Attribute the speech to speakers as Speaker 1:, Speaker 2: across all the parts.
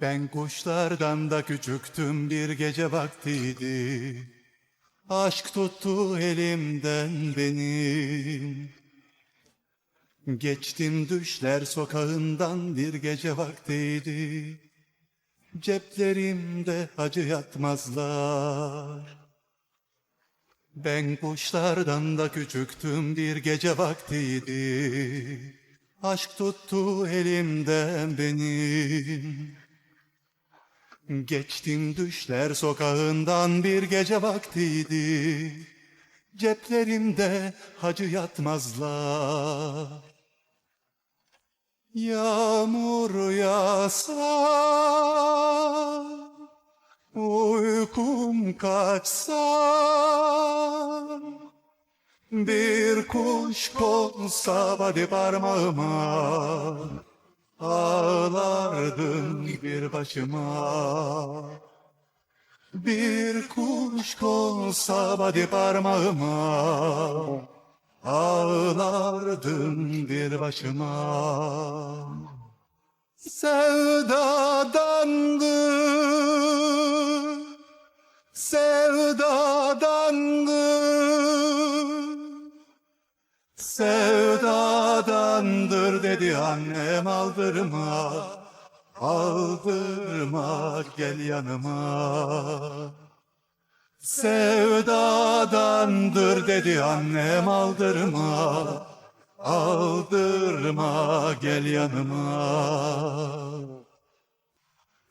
Speaker 1: Ben kuşlardan da küçüktüm bir gece vaktiydi. Aşk tuttu elimden benim. Geçtim düşler sokağından bir gece vaktiydi. Ceplerimde acı yatmazlar. Ben kuşlardan da küçüktüm bir gece vaktiydi. Aşk tuttu elimden benim. Geçtim düşler sokağından bir gece vaktiydi. Ceplerimde hacı yatmazlar. Yağmur yağsa, uykum kaçsa, bir kuş konsa body parmağıma, ağlardım bir başıma. Bir kuş konsa body parmağıma, ağlardım bir başıma. Sevdadandı, sevdadandı. Sevdadandır dedi annem aldırma, aldırma gel yanıma. Sevdadandır dedi annem aldırma, aldırma gel yanıma.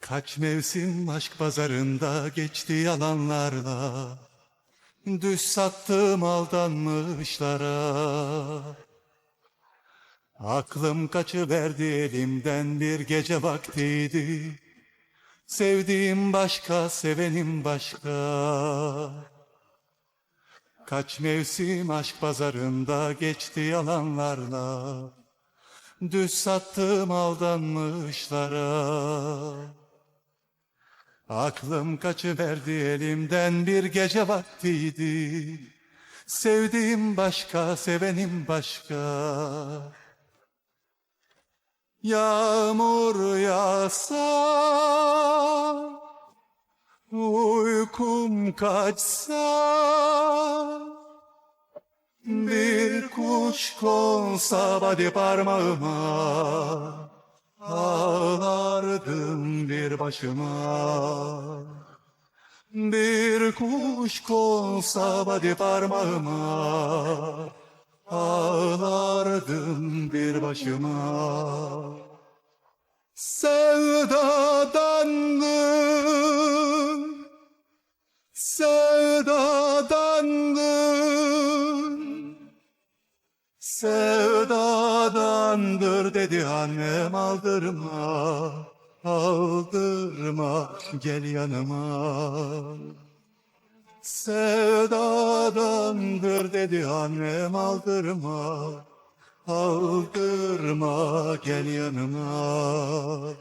Speaker 1: Kaç mevsim aşk pazarında geçti yalanlarla. Düş sattım aldanmışlara. Aklım kaçıverdi elimden bir gece vaktiydi. Sevdiğim başka, sevenim başka. Kaç mevsim aşk pazarında geçti yalanlarla. Düz sattım aldanmışlara. Aklım kaçıverdi elimden bir gece vaktiydi. Sevdiğim başka, sevenim başka. Yağmur yağsa, uykum kaçsa, bir kuş konsa body parmağıma, ağlardım bir başıma. Bir kuş konsa body parmağıma, ağlardım bir başıma. Sevdadandım, sevdadandım. Sevdadandır dedi annem aldırma, aldırma gel yanıma. Sevdadandır dedi annem aldırma, aldırma gel yanıma.